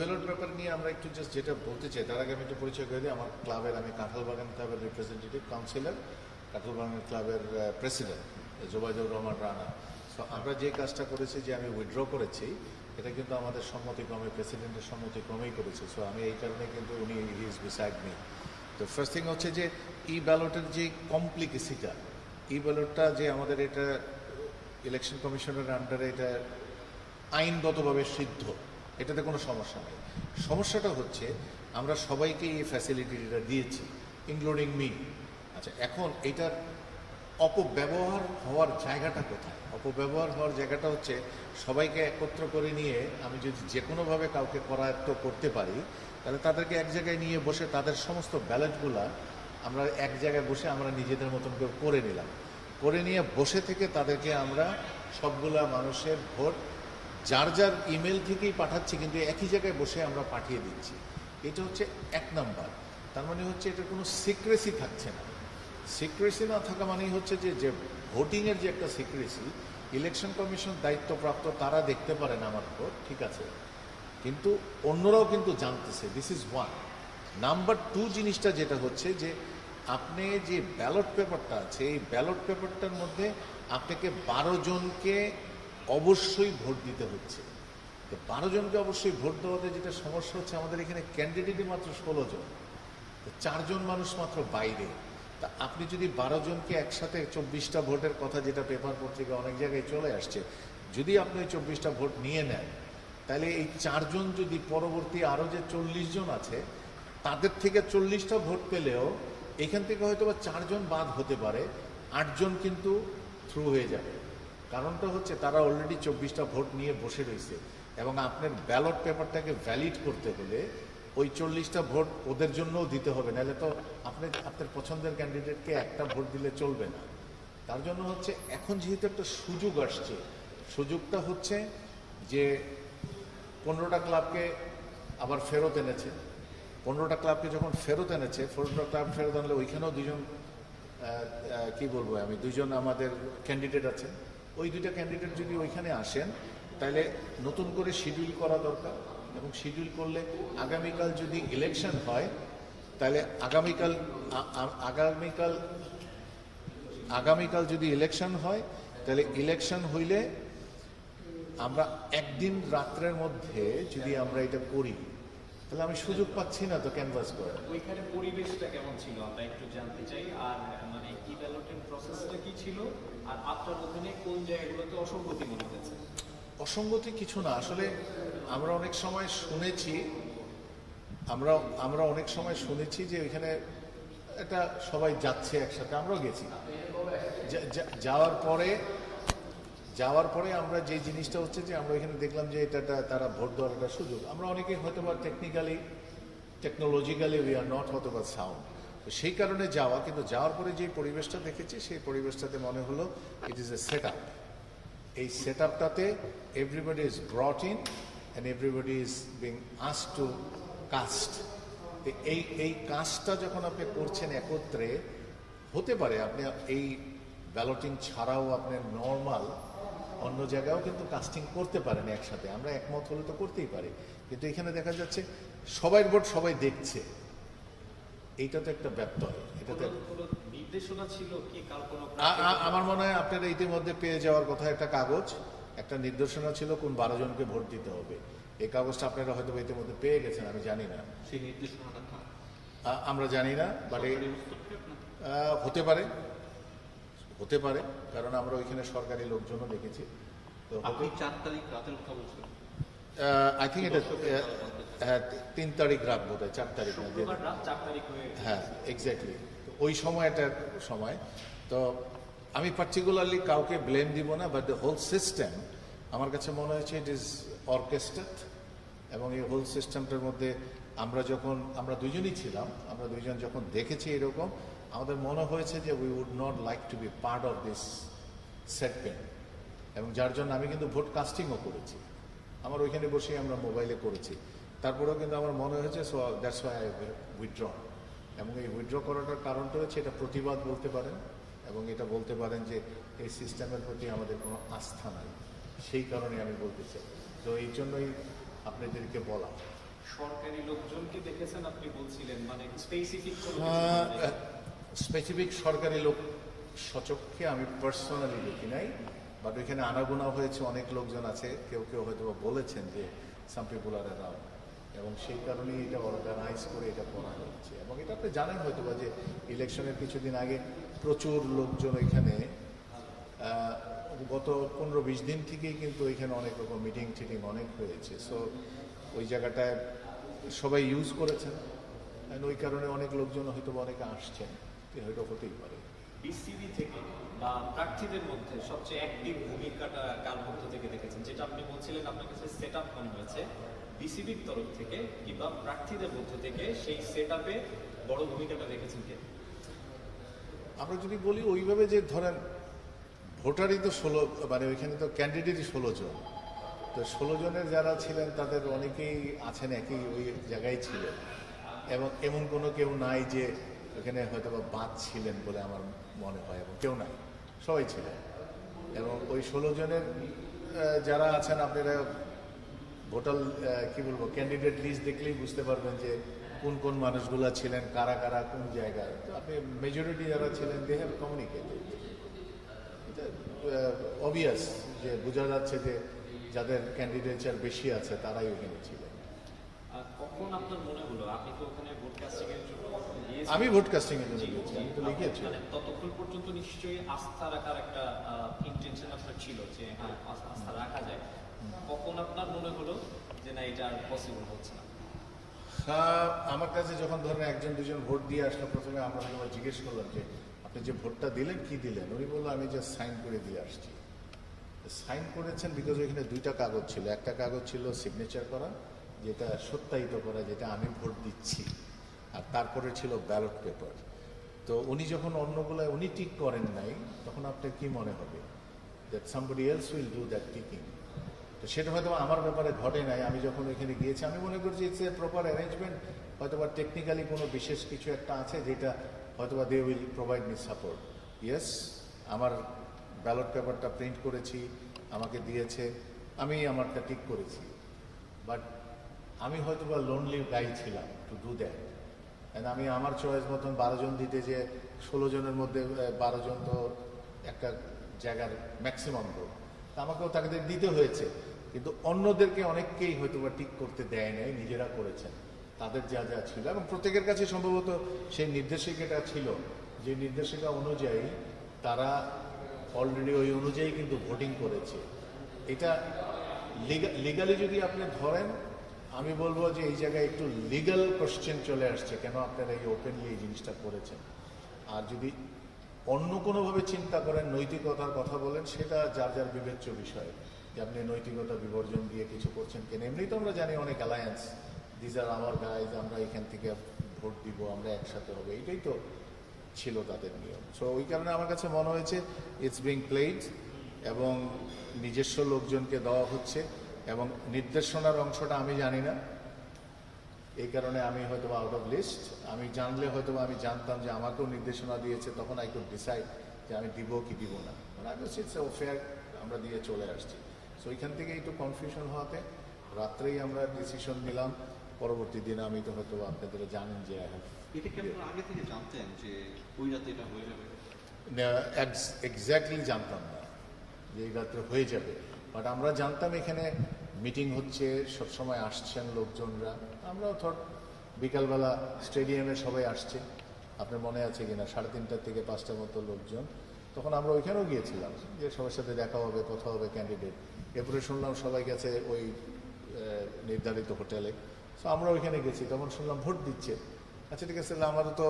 Evaluate ব্যাপার নিয়ে আমরা একটু জাস্ট যেটা বলতে চাই, তার আগে আমি একটু পরিচয় করে দিই। আমার ক্লাবের, আমি কাঁঠালবাগান ক্লাবের রিপ্রেজেন্টেটিভ কাউন্সিলর কাঁঠালবাগান ক্লাবের প্রেসিডেন্ট জোবাইদুর রহমান রানা। সো আমরা যে কাজটা করেছি, যে আমি উইথড্র করেছি, এটা কিন্তু আমাদের সম্মতিক্রমে প্রেসিডেন্টের সম্মতিক্রমেই করেছি। সো আমি এই কারণে কিন্তু উনি ইজ বিসাইড মি তো ফার্স্ট থিং হচ্ছে যে ই ব্যালটের যে কমপ্লিকেসিটা ই ব্যালটটা যে আমাদের এটা ইলেকশন কমিশনের আন্ডারে এটা আইনগতভাবে সিদ্ধ। এটাতে কোনো সমস্যা নেই। সমস্যাটা হচ্ছে আমরা সবাইকে এই ফ্যাসিলিটিটা দিয়েছি ইনক্লুডিং মি আচ্ছা এখন এটার অপব্যবহার হওয়ার জায়গাটা কোথায়? অপব্যবহার হওয়ার জায়গাটা হচ্ছে সবাইকে একত্র করে নিয়ে আমি যদি যে কোনোভাবে কাউকে করায়ত্ত করতে পারি, তাহলে তাদেরকে এক জায়গায় নিয়ে বসে তাদের সমস্ত ব্যালেটগুলা আমরা এক জায়গায় বসে আমরা নিজেদের মতন করে করে নিলাম। করে নিয়ে বসে থেকে তাদেরকে আমরা সবগুলা মানুষের ভোট যার যার ইমেল থেকেই পাঠাচ্ছি, কিন্তু একই জায়গায় বসে আমরা পাঠিয়ে দিচ্ছি। এটা হচ্ছে এক নাম্বার। তার মানে হচ্ছে এটা কোনো সিক্রেসি থাকছে না। সিক্রেসি না থাকা মানেই হচ্ছে যে যে ভোটিংয়ের যে একটা সিক্রেসি ইলেকশন কমিশন দায়িত্বপ্রাপ্ত তারা দেখতে পারেন আমার ভোট ঠিক আছে? কিন্তু অন্যরাও কিন্তু জানতেছে this is one number two জিনিসটা যেটা হচ্ছে যে, আপনি যে ব্যালট পেপারটা আছে, এই ব্যালট পেপারটার মধ্যে আপনাকে বারো জনকে অবশ্যই ভোট দিতে হচ্ছে। তো বারো জনকে অবশ্যই ভোট দেওয়াতে যেটা সমস্যা হচ্ছে, আমাদের এখানে ক্যান্ডিডেটই মাত্র ষোলো জন। তো চারজন মানুষ মাত্র বাইরে। তা আপনি যদি বারো জনকে একসাথে চব্বিশটা ভোটের কথা যেটা পেপার পত্রিকা অনেক জায়গায় চলে আসছে, যদি আপনি ওই চব্বিশটা ভোট নিয়ে নেন, তাহলে এই চারজন যদি পরবর্তী আরও যে চল্লিশ জন আছে, তাদের থেকে চল্লিশটা ভোট পেলেও এখান থেকে হয়তো বা চারজন বাদ হতে পারে আটজন কিন্তু থ্রু হয়ে যাবে। কারণটা হচ্ছে তারা অলরেডি চব্বিশটা ভোট নিয়ে বসে রয়েছে। এবং আপনার ব্যালট পেপারটাকে ভ্যালিড করতে হলে ওই চল্লিশটা ভোট ওদের জন্যও দিতে হবে। নাহলে তো আপনি আপনার পছন্দের ক্যান্ডিডেটকে একটা ভোট দিলে চলবে না। তার জন্য হচ্ছে এখন যেহেতু একটা সুযোগ আসছে, সুযোগটা হচ্ছে যে পনেরোটা ক্লাবকে আবার ফেরত এনেছে। পনেরোটা ক্লাবকে যখন ফেরত এনেছে, পনেরোটা ক্লাব ফেরত আনলে ওইখানেও দুজন কি বলব আমি দুজন আমাদের ক্যান্ডিডেট আছেন। ওই দুইটা ক্যান্ডিডেট যদি ওইখানে আসেন, তাহলে নতুন করে শিডিউল করা দরকার এবং শিডিউল করলে আগামীকাল যদি ইলেকশন হয়, তাহলে আগামীকাল আগামীকাল আগামীকাল যদি ইলেকশন হয়, তাহলে ইলেকশন হইলে আমরা একদিন রাত্রের মধ্যে যদি আমরা এটা করি তাহলে আমি সুযোগ পাচ্ছি না তো ক্যানভাস করার। ওইখানে পরিবেশটা কেমন ছিল? আমরা একটু জানতে চাই আর মানে কি ব্যালটিং প্রসেসটা কি ছিল? আর আপনার অধীনে কোন জায়গাগুলোতে অসঙ্গতি মনে হয়েছে? অসঙ্গতি কিছু না আসলে আমরা অনেক সময় শুনেছি আমরা আমরা অনেক সময় শুনেছি যে ওইখানে এটা সবাই যাচ্ছে একসাথে আমরাও গেছি। যাওয়ার পরে যাওয়ার পরে আমরা যে জিনিসটা হচ্ছে যে আমরা এখানে দেখলাম যে এটা তারা ভোট দেওয়ার একটা সুযোগ। আমরা অনেকে হয়তো বা technically technologically we are not হয়তো বা সাউন্ড তো সেই কারণে যাওয়া, কিন্তু যাওয়ার পরে যে পরিবেশটা দেখেছি, সেই পরিবেশটাতে মনে হলো it is a set up এই set আপটাতে everybody is brought in and everybody is being us to caste এই এই কাজটা যখন আপনি করছেন একত্রে, হতে পারে আপনি এই ব্যালটিং ছাড়াও আপনি নর্মাল অন্য জায়গায়ও কিন্তু কাস্টিং করতে পারেন একসাথে। আমরা একমত হলে তো করতেই পারি। কিন্তু এখানে দেখা যাচ্ছে সবাই ভোট সবাই দেখছে। এইটা তো একটা ব্যত্যয় এটাতে নির্দেশনা ছিল কি কোনো আমার মনে হয় আপনারা ইতিমধ্যে পেয়ে যাওয়ার কথা একটা কাগজ একটা নির্দেশনা ছিল কোন বারো জনকে ভোট দিতে হবে। এই কাগজটা আপনারা হয়তো ইতিমধ্যে পেয়ে গেছেন আমি জানি না। সেই নির্দেশনাটা আমরা জানি না বাট হতে পারে। হতে পারে কারণ আমরা ওইখানে সরকারি লোকজনও দেখেছি। তো আপনি চার তারিখ রাতের কথা বলছেন। আই থিঙ্ক এটা হ্যাঁ তিন তারিখ রাত বোধ হয় তারিখ চার তারিখ হ্যাঁ এক্স্যাক্টলি ওই সময়টার সময়। তো আমি পার্টিকুলারলি কাউকে ব্লেম দিব না বাট দ্য হোল সিস্টেম আমার কাছে মনে হয়েছে ইট ইজ অর্কেস্ট্রেট এবং এই হোল সিস্টেমটার মধ্যে আমরা যখন আমরা দুজনই ছিলাম আমরা দুজন যখন দেখেছি এরকম আমাদের মনে হয়েছে যে we would not like to be part of this settlement এবং যার জন্য আমি কিন্তু ভোট কাস্টিংও করেছি। আমার ওইখানে বসেই আমরা মোবাইলে করেছি। তারপরেও কিন্তু আমার মনে হয়েছে so that's why I withdraw এবং এই উইথড্র করাটার কারণটা হচ্ছে এটা প্রতিবাদ বলতে পারেন এবং এটা বলতে পারেন যে এই সিস্টেমের প্রতি আমাদের কোনো আস্থা নাই। সেই কারণে আমি বলতে চাই। তো এই জন্যই আপনাদেরকে বলা। সরকারি লোকজনকে দেখেছেন আপনি বলছিলেন মানে স্পেসিফিক স্পেসিফিক সরকারি লোক সচক্ষে আমি পার্সোনালি দেখি নাই বাট ওইখানে আনাগোনা হয়েছে, অনেক লোকজন আছে, কেউ কেউ হয়তো বলেছেন যে সাম পিপুল আর এবং সেই কারণেই এটা অর্গানাইজ করে এটা করা হচ্ছে। এবং এটা আপনি জানেন হয়তো বা যে ইলেকশনের কিছুদিন আগে প্রচুর লোকজন এখানে গত পনেরো বিশ দিন থেকেই কিন্তু এখানে অনেক রকম মিটিং টিটিং অনেক হয়েছে। সো ওই জায়গাটায় সবাই ইউজ করেছেন ওই কারণে অনেক লোকজন হয়তো অনেকে আসছেন। এ হয়তো হতেই পারে। বিসিবি থেকে বা প্রার্থীদের মধ্যে সবচেয়ে অ্যাক্টিভ ভূমিকাটা কার মধ্য থেকে দেখেছেন? যেটা আপনি বলছিলেন আপনার কাছে সেট আপ মনে হয়েছে বিসিবির তরফ থেকে কিংবা প্রার্থীদের মধ্য থেকে সেই সেট আপে বড় ভূমিকাটা রেখেছেন কে? আমরা যদি বলি ওইভাবে যে ধরেন ভোটারই তো ষোলো মানে ওইখানে তো ক্যান্ডিডেটই ষোলো জন। তো ষোলো জনের যারা ছিলেন তাদের অনেকেই আছেন একই ওই জায়গায় ছিলেন। এবং এমন কোনো কেউ নাই যে ওখানে হয়তো বা বাদ ছিলেন বলে আমার মনে হয়, এবং কেউ নাই, সবাই ছিলেন। এবং ওই ষোলো জনের যারা আছেন, আপনারা ভোটার কি বলব ক্যান্ডিডেট লিস্ট দেখলেই বুঝতে পারবেন যে কোন কোন মানুষগুলো ছিলেন, কারা কারা, কোন জায়গায়। তো আপনি মেজরিটি যারা ছিলেন দে হ্যাভ কমিউনিকেটেড অবভিয়াস যে বোঝা যাচ্ছে যে যাদের ক্যান্ডিডেচার বেশি আছে, তারাই ওখানে ছিলেন। কখন আপনার মনে হলো? আপনি তো ওখানে ভোট কাস্টিং এর জন্য গিয়েছিলেন। আমি ভোট কাস্টিং এর জন্য গিয়েছি আমি তো লিখেছি মানে ততক্ষণ পর্যন্ত নিশ্চয়ই আস্থা রাখার একটা ইন্টেনশন আপনার ছিল যে হ্যাঁ আস্থা রাখা যায়। কখন আপনার মনে হলো যে না এটা আর পসিবল হচ্ছে না? আমার কাছে যখন ধরেন একজন দুজন ভোট দিয়ে আসলো প্রথমে আমরা হয়তো জিজ্ঞেস করলাম যে আপনি যে ভোটটা দিলেন কি দিলেন? উনি বলল আমি যে সাইন করে দিয়ে আসছি। সাইন করেছেন বিকজ ওইখানে দুইটা কাগজ ছিল। একটা কাগজ ছিল সিগনেচার করা যেটা সত্যায়িত করা যেটা আমি ভোট দিচ্ছি। আর তারপরে ছিল ব্যালট পেপার। তো উনি যখন অন্যগুলায় উনি টিক করেন নাই, তখন আপনার কি মনে হবে? That somebody else will do that ticking তো সেটা হয়তো আমার ব্যাপারে ঘটে নাই, আমি যখন এখানে গিয়েছি, আমি মনে করছি ইটস এ প্রপার অ্যারেঞ্জমেন্ট হয়তো বা টেকনিক্যালি কোনো বিশেষ কিছু একটা আছে যেটা হয়তো বা they will provide me support yes আমার ব্যালট পেপারটা প্রিন্ট করেছি, আমাকে দিয়েছে, আমি আমারটা ঠিক করেছি। বাট আমি হয়তো বা লোনলি গাই ছিলাম টু ডু দ্যাট আমি আমার চয়েস মতন বারো জন দিতে যে ষোলো জনের মধ্যে বারো জন তো একটা জায়গার ম্যাক্সিমাম তা আমাকেও তাদের দিতে হয়েছে। কিন্তু অন্যদেরকে অনেককেই হয়তো বা ঠিক করতে দেয় নাই, নিজেরা করেছেন। তাদের যা যা ছিল। এবং প্রত্যেকের কাছে সম্ভবত সেই নির্দেশিকাটা ছিল। যে নির্দেশিকা অনুযায়ী তারা অলরেডি ওই অনুযায়ী কিন্তু ভোটিং করেছে। এটা লিগালি যদি আপনি ধরেন আমি বলব যে এই জায়গায় একটু লিগ্যাল কোশ্চেন চলে আসছে, কেন আপনারা এই ওপেনলি এই জিনিসটা করেছেন? আর যদি অন্য কোনোভাবে চিন্তা করেন, নৈতিকতার কথা বলেন, সেটা যার যার বিবেচ্য বিষয়। যে আপনি নৈতিকতা বিবর্জন দিয়ে কিছু করছেন কেন এমনি তো আমরা জানি অনেক অ্যালায়েন্স দিজ আর আমার গাইজ আমরা এখান থেকে ভোট দিব, আমরা একসাথে হবে, এইটাই তো ছিল তাদের নিয়ম। সো ওই কারণে আমার কাছে মনে হয়েছে ইটস বিং প্লেড এবং নিজস্ব লোকজনকে দেওয়া হচ্ছে। এবং নির্দেশনার অংশটা আমি জানি না। এই কারণে আমি হয়তো আউট অফ লিস্ট আমি জানলে হয়তো আমি জানতাম যে আমাকেও নির্দেশনা দিয়েছে তখন আই কুড ডিসাইড যে আমি দিব কি দিব না। ইটস ফেয়ার আমরা দিয়ে চলে আসছি। সো ওইখান থেকে একটু কনফিউশন হওয়াতে রাত্রেই আমরা ডিসিশন নিলাম। পরবর্তী দিনে আমি তো হয়তো আপনাদের জানেন যে আগে থেকে জানতেন যে ওই রাতে এটা হয়ে যাবে? এক্স্যাক্টলি জানতাম না যে এই রাত্রে হয়ে যাবে। বাট আমরা জানতাম এখানে মিটিং হচ্ছে, সবসময় আসছেন লোকজনরা। আমরাও ধর, বিকালবেলা স্টেডিয়ামে সবাই আসছে। আপনার মনে আছে কিনা? সাড়ে তিনটার থেকে পাঁচটার মতো লোকজন। তখন আমরা ওইখানেও গিয়েছিলাম, যে সবার সাথে দেখা হবে, কথা হবে ক্যান্ডিডেট এরপরে শুনলাম সবাই গেছে ওই নির্ধারিত হোটেলে। তো আমরা ওইখানে গেছি, তখন শুনলাম ভোট দিচ্ছে। আচ্ছা ঠিক আছে আমারও তো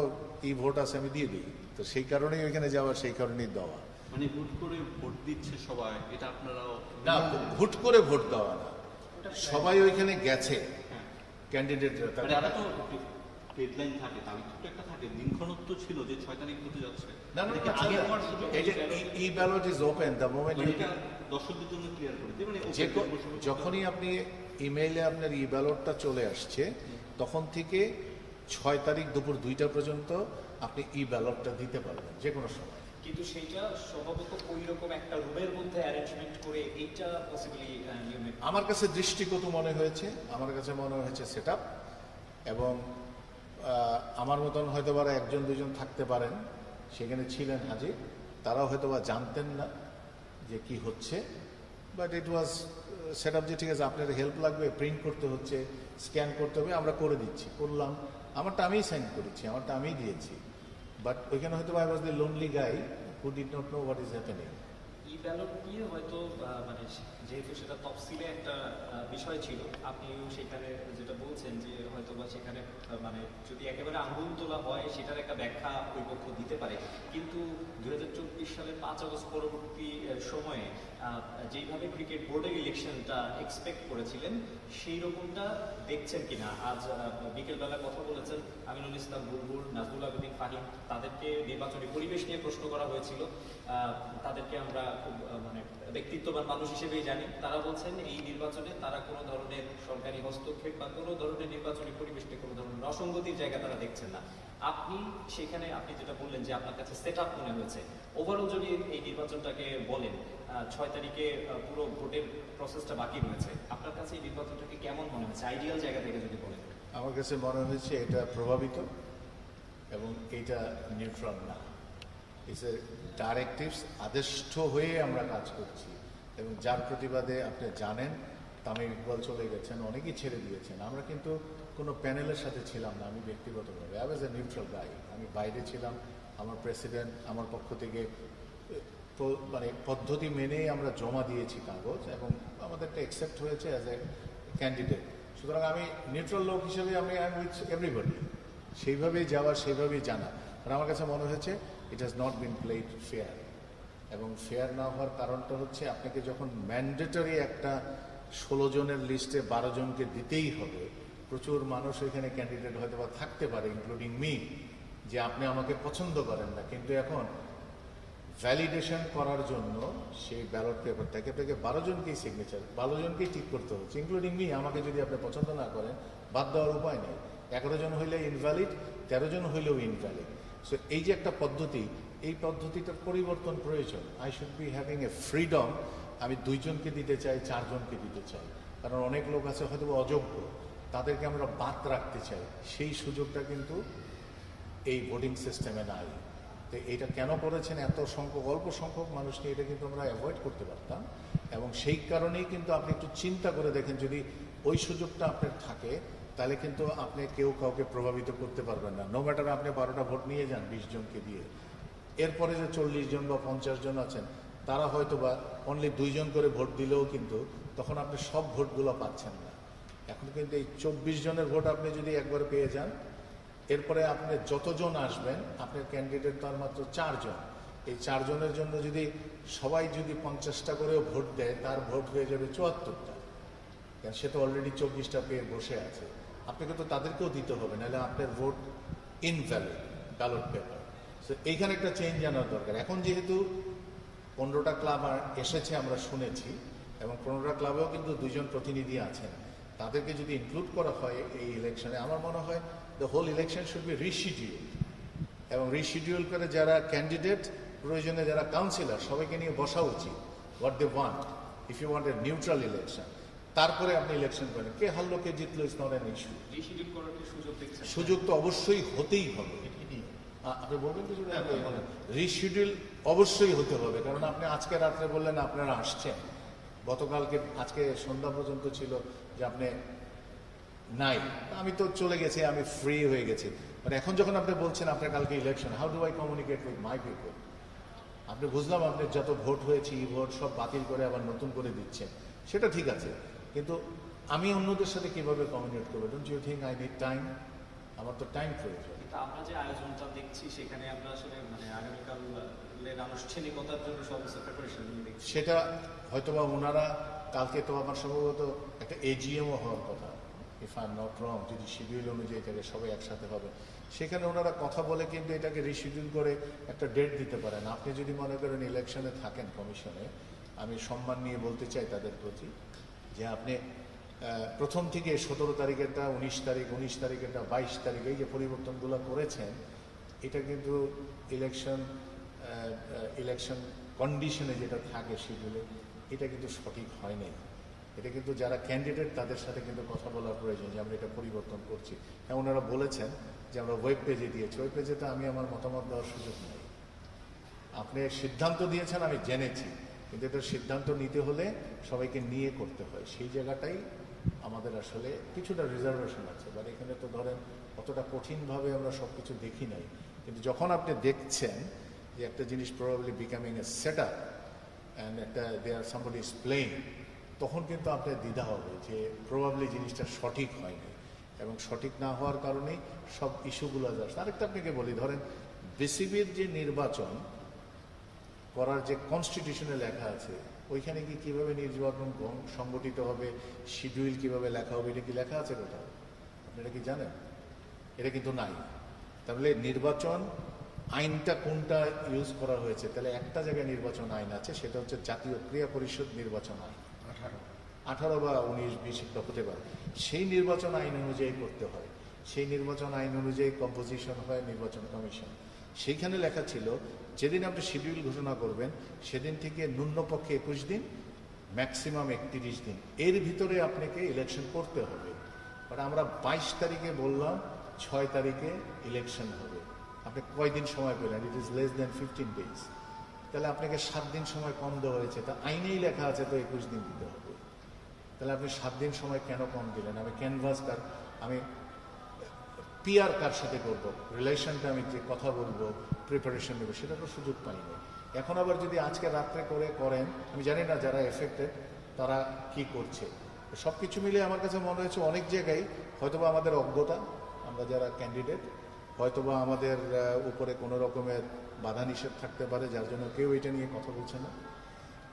এই ভোট আছে, আমি দিয়ে দিই। তো সেই কারণেই ওইখানে যাওয়া, সেই কারণেই দেওয়া। মানে হুট করে ভোট দিচ্ছে সবাই এটা আপনারাও না হুট করে ভোট দেওয়া না। সবাই ওইখানে গেছে ক্যান্ডিডেটরা তো ডেডলাইন থাকে তারিখ তো একটা থাকে দিনক্ষণত ছিল যে ছয় তারিখ হতে যাচ্ছে। না আগে এই যে e ballot is open the moment দর্শকদের জন্য ক্লিয়ার করে দিই মানে যখনই আপনি ইমেইলে আপনার ই ব্যালটটা চলে আসছে তখন থেকে ছয় তারিখ দুপুর দুইটা পর্যন্ত আপনি ই ব্যালটটা দিতে পারবেন যে কোনো সময়। কিন্তু সেইটা সম্ভবত ওই রকম একটা রুমের মধ্যে অ্যারেঞ্জমেন্ট করে এইটা পসিবলি আমার কাছে দৃষ্টিগত মনে হয়েছে, আমার কাছে মনে হয়েছে সেট এবং আমার মতন হয়তো বা একজন দুজন থাকতে পারেন। সেখানে ছিলেন হাজির। তারাও হয়তো বা জানতেন না যে কি হচ্ছে। But it was set up যে ঠিক আছে, আপনার হেল্প লাগবে প্রিন্ট করতে হচ্ছে স্ক্যান করতে হবে, আমরা করে দিচ্ছি, করলাম। আমারটা আমিই সাইন করেছি, আমারটা আমিই দিয়েছি। বাট ওইখানে হয়তো বা I was the lonely guy who did not know what is happening e ballot নিয়ে হয়তো মানে যেহেতু সেটা তফসিলে একটা বিষয় ছিল, আপনিও সেখানে যেটা বলছেন যে হয়তো বা সেখানে মানে যদি একেবারে আঙ্গুল তোলা হয়, সেটার একটা ব্যাখ্যা ওই পক্ষ দিতে পারে। কিন্তু দু হাজার চব্বিশ সালের পাঁচ আগস্ট পরবর্তী সময়ে যেইভাবে ক্রিকেট বোর্ডের ইলেকশনটা এক্সপেক্ট করেছিলেন, সেই রকমটা দেখছেন কিনা? আজ বিকেলবেলা কথা বলেছেন আমিনুল ইসলাম, বুলবুল, নাজমুল আবেদিন, ফাহিম, তাদেরকে নির্বাচনী পরিবেশ নিয়ে প্রশ্ন করা হয়েছিল। তাদেরকে আমরা মানে ব্যক্তিত্ববান মানুষ হিসেবেই জানি। তারা বলছেন এই নির্বাচনে তারা কোনো ধরনের সরকারি হস্তক্ষেপ বা কোনো ধরনের নির্বাচনী পরিবেশকে কোনো ধরনের অসঙ্গতির জায়গা তারা দেখছেন না। আপনি সেখানে, আপনি যেটা বললেন যে আপনার কাছে সেট আপ মনে হয়েছে। ওভারঅল যদি এই নির্বাচনটাকে বলেন ছয় তারিখে পুরো ভোটের প্রসেসটা বাকি রয়েছে, আপনার কাছে এই নির্বাচনটাকে কেমন মনে হয়েছে? আইডিয়াল জায়গা থেকে যদি বলেন। আমার কাছে মনে হয়েছে এটা প্রভাবিত এবং এটা নিউট্রাল না। ইটস এ ডাইরেক্টিভস আদেষ্ট হয়ে আমরা কাজ করছি। এবং যার প্রতিবাদে আপনি জানেন, তামিম ইকবাল চলে গেছেন, অনেকেই ছেড়ে দিয়েছেন। আমরা কিন্তু কোনো প্যানেলের সাথে ছিলাম না, আমি ব্যক্তিগতভাবে। আই ওয়াজ এ নিউট্রাল গাই আমি বাইরে ছিলাম, আমার প্রেসিডেন্ট আমার পক্ষ থেকে মানে পদ্ধতি মেনেই আমরা জমা দিয়েছি কাগজ এবং আমাদেরটা অ্যাকসেপ্ট হয়েছে অ্যাজ এ ক্যান্ডিডেট সুতরাং আমি নিউট্রাল লোক হিসেবে আমি আই উইথ এভরিবডি সেইভাবেই যাওয়া সেইভাবেই জানা। আর আমার কাছে মনে হয়েছে it has not been played fair এবং ফেয়ার না হওয়ার কারণটা হচ্ছে আপনাকে যখন ম্যান্ডেটরি একটা ষোলো জনের লিস্টে বারো জনকে দিতেই হবে, প্রচুর মানুষ এখানে ক্যান্ডিডেট হয়তো বা থাকতে পারে ইনক্লুডিং মি যে আপনি আমাকে পছন্দ করেন না। কিন্তু এখন ভ্যালিডেশন করার জন্য সেই ব্যালট পেপারটাকে আপনাকে বারো জনকেই সিগনেচার বারো জনকেই ঠিক করতে হচ্ছে ইনক্লুডিং মি আমাকে যদি আপনি পছন্দ না করেন, বাদ দেওয়ার উপায় নেই। এগারো জন হইলে ইনভ্যালিড তেরো জন হইলেও ইনভ্যালিড সো এই যে একটা পদ্ধতি, এই পদ্ধতিটার পরিবর্তন প্রয়োজন। I should be having a freedom আমি দুইজনকে দিতে চাই, চারজনকে দিতে চাই। কারণ অনেক লোক আছে হয়তো অযোগ্য, তাদেরকে আমরা বাদ রাখতে চাই। সেই সুযোগটা কিন্তু এই ভোটিং সিস্টেমে নাই। তো এটা কেন করেছেন? এত সংখ্যক, অল্প সংখ্যক মানুষকে এটা কিন্তু আমরা অ্যাভয়েড করতে পারতাম। এবং সেই কারণেই কিন্তু আপনি একটু চিন্তা করে দেখেন, যদি ওই সুযোগটা আপনার থাকে তাহলে কিন্তু আপনি কেউ কাউকে প্রভাবিত করতে পারবেন না। নো ম্যাটার আপনি বারোটা ভোট নিয়ে যান, বিশ জনকে দিয়ে। এরপরে যে চল্লিশ জন বা পঞ্চাশ জন আছেন, তারা হয়তো বা অনলি দুইজন করে ভোট দিলেও কিন্তু তখন আপনি সব ভোটগুলো পাচ্ছেন না। এখন কিন্তু এই চব্বিশ জনের ভোট আপনি যদি একবার পেয়ে যান, এরপরে আপনি যতজন আসবেন, আপনার ক্যান্ডিডেট তার মাত্র চারজন এই চারজনের জন্য যদি সবাই যদি পঞ্চাশটা করেও ভোট দেয়, তার ভোট হয়ে যাবে চুয়াত্তরটা। সে তো অলরেডি চব্বিশটা পেয়ে বসে আছে। আপনাকে তো তাদেরকেও দিতে হবে, নাহলে আপনার vote invalid ballot paper so এইখানে একটা চেঞ্জ আনার দরকার। এখন যেহেতু পনেরোটা ক্লাব এসেছে, আমরা শুনেছি, এবং পনেরোটা ক্লাবেও কিন্তু দুজন প্রতিনিধি আছেন। তাদেরকে যদি ইনক্লুড করা হয় এই ইলেকশনে আমার মনে হয় the whole election should be reschedule এবং রিশিডিউল করে যারা ক্যান্ডিডেট প্রয়োজনে যারা কাউন্সিলর সবাইকে নিয়ে বসা উচিত। What they want if you want a neutral election তারপরে আপনি ইলেকশন করেন। কে হারলো কে জিতলো ইস নট অ্যান ইস্যু সুযোগ সুযোগ তো অবশ্যই হতেই হবে। আপনি বলবেন কিছু? রিশিডিউল অবশ্যই হতে হবে কারণ আপনি আজকে রাত্রে বললেন আপনারা আসছেন। গতকালকে আজকে সন্ধ্যা পর্যন্ত ছিল যে আপনি নাই। আমি তো চলে গেছি আমি ফ্রি হয়ে গেছি। মানে এখন যখন আপনি বলছেন আপনার কালকে election how do I communicate with my people আপনি বুঝলাম আপনি যত ভোট হয়েছে ই ভোট সব বাতিল করে আবার নতুন করে দিচ্ছেন। সেটা ঠিক আছে। কিন্তু আমি অন্যদের সাথে কীভাবে কমিউনিকেট করব? Don't you think I need time আমার তো টাইম প্রয়োজন। আমরা যে আয়োজনটা দেখছি সেখানে আমরা আসলে মানে আগামীকালের আনুষ্ঠানিকতার জন্য সমস্ত প্রিপারেশন সেটা হয়তোবা ওনারা কালকে তো আমার সম্ভবত একটা এজিএমও হওয়ার কথা। ইফ আই নট রং যদি শিডিউল অনুযায়ী থাকে সবাই একসাথে হবে। সেখানে ওনারা কথা বলে কিন্তু এটাকে রিশিডিউল করে একটা ডেট দিতে পারেন। আপনি যদি মনে করেন ইলেকশনে থাকেন কমিশনে আমি সম্মান নিয়ে বলতে চাই তাদের প্রতি। যে আপনি প্রথম থেকে সতেরো তারিখেরটা, উনিশ তারিখ, উনিশ তারিখেরটা, বাইশ তারিখ এই যে পরিবর্তনগুলো করেছেন, এটা কিন্তু ইলেকশন ইলেকশন কন্ডিশনে যেটা থাকে শিডিউলে এটা কিন্তু সঠিক হয় নাই। এটা কিন্তু যারা ক্যান্ডিডেট তাদের সাথে কিন্তু কথা বলার প্রয়োজন যে আমরা এটা পরিবর্তন করছি। হ্যাঁ ওনারা বলেছেন যে আমরা ওয়েব পেজে দিয়েছি। ওয়েব পেজে তো আমি আমার মতামত দেওয়ার সুযোগ নেই। আপনি সিদ্ধান্ত দিয়েছেন, আমি জেনেছি। কিন্তু এটা সিদ্ধান্ত নিতে হলে সবাইকে নিয়ে করতে হয়। সেই জায়গাটাই আমাদের আসলে কিছুটা রিজার্ভেশন আছে। বাট এখানে তো ধরেন অতটা কঠিনভাবে আমরা সব কিছু দেখি নাই। কিন্তু যখন আপনি দেখছেন যে একটা জিনিস probably becoming a set up and একটা they are somebody is playing তখন কিন্তু আপনার দ্বিধা হবে যে প্রবাবলি জিনিসটা সঠিক হয়নি। এবং সঠিক না হওয়ার কারণেই সব ইস্যুগুলো যাচ্ছে আরেকটা আপনাকে বলি, ধরেন বিসিবির যে নির্বাচন করার যে কনস্টিটিউশনে লেখা আছে ওইখানে কি কীভাবে নির্বাচন সংগঠিত হবে শিডিউল কীভাবে লেখা হবে এটা কি লেখা আছে কোথাও? আপনারা কি জানেন? এটা কিন্তু নাই। তাহলে নির্বাচন আইনটা কোনটা ইউজ করা হয়েছে? তাহলে একটা জায়গায় নির্বাচন আইন আছে সেটা হচ্ছে জাতীয় ক্রিয়া পরিষদ নির্বাচন আইন। আঠারো। বা উনিশ বিশ একটা হতে পারে। সেই নির্বাচন আইন অনুযায়ী করতে হয়। সেই নির্বাচন আইন অনুযায়ী কম্পোজিশন হয় নির্বাচন কমিশন সেইখানে লেখা ছিল, যেদিন আপনি শিডিউল ঘোষণা করবেন, সেদিন থেকে ন্যূনপক্ষে একুশ দিন, ম্যাক্সিমাম একত্রিশ দিন। এর ভিতরে আপনাকে ইলেকশন করতে হবে। বাট আমরা বাইশ তারিখে বললাম, ছয় তারিখে ইলেকশন হবে। আপনি কয়দিন সময় পেলেন? It is less than fifteen days তাহলে আপনাকে সাত দিন সময় কম দেওয়া হয়েছে। তা আইনেই লেখা আছে তো একুশ দিন দিতে হবে। তাহলে আপনি সাত দিন সময় কেন কম দিলেন? আমি ক্যানভাস আমি পিআর কার সাথে করব? রিলেশনটা আমি যে কথা বলব প্রিপারেশন নেব, সেটা তো সুযোগ পাইনি। এখন আবার যদি আজকে রাত্রে করে করেন, আমি জানি না যারা এফেক্টেড তারা কি করছে। সব কিছু মিলে আমার কাছে মনে হয়েছে অনেক জায়গায় হয়তোবা আমাদের অজ্ঞতা, আমরা যারা ক্যান্ডিডেট হয়তোবা আমাদের উপরে কোনো রকমের বাধা নিষেধ থাকতে পারে, যার জন্য কেউ এটা নিয়ে কথা বলছে না।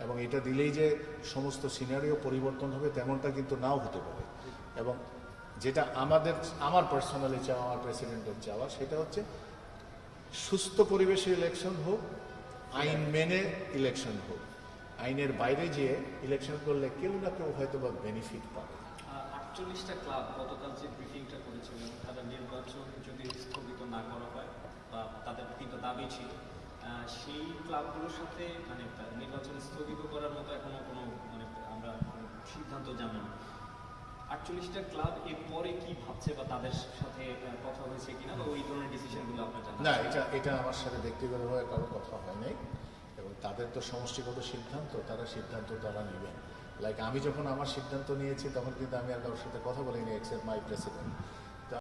এবং এটা দিলেই যে সমস্ত সিনারিও পরিবর্তন হবে, তেমনটা কিন্তু নাও হতে পারে। এবং যেটা আমাদের, আমার পার্সোনালি চাওয়া, আমার প্রেসিডেন্টের চাওয়া, সেটা হচ্ছে সুস্থ পরিবেশে ইলেকশন হোক, আইন মেনে ইলেকশন হোক। আইনের বাইরে যেয়ে ইলেকশন করলে কেউ না কেউ হয়তো বা বেনিফিট পাবে। আটচল্লিশটা ক্লাব গতকাল যে ব্রিফিংটা করেছিলেন, তাদের নির্বাচন যদি স্থগিত না করা হয়, বা তাদের কিন্তু দাবি ছিল সেই ক্লাবগুলোর সাথে মানে নির্বাচন স্থগিত করার মতো এখনও কোনো মানে আমরা সিদ্ধান্ত জানি না আটচল্লিশটা ক্লাব এর পরে কি ভাবছে বা তাদের সাথে কথা হয়েছে কিনা বা ওই ধরনের ডিসিশনগুলো আপনার না এটা এটা আমার সাথে ব্যক্তিগতভাবে কারও কথা হয় নাই। এবং তাদের তো সমষ্টিগত সিদ্ধান্ত তারা সিদ্ধান্ত তারা নেবেন লাইক আমি যখন আমার সিদ্ধান্ত নিয়েছি তখন কিন্তু আমি আর কারোর সাথে কথা বলিনি এক্সেপ্ট মাই প্রেসিডেন্ট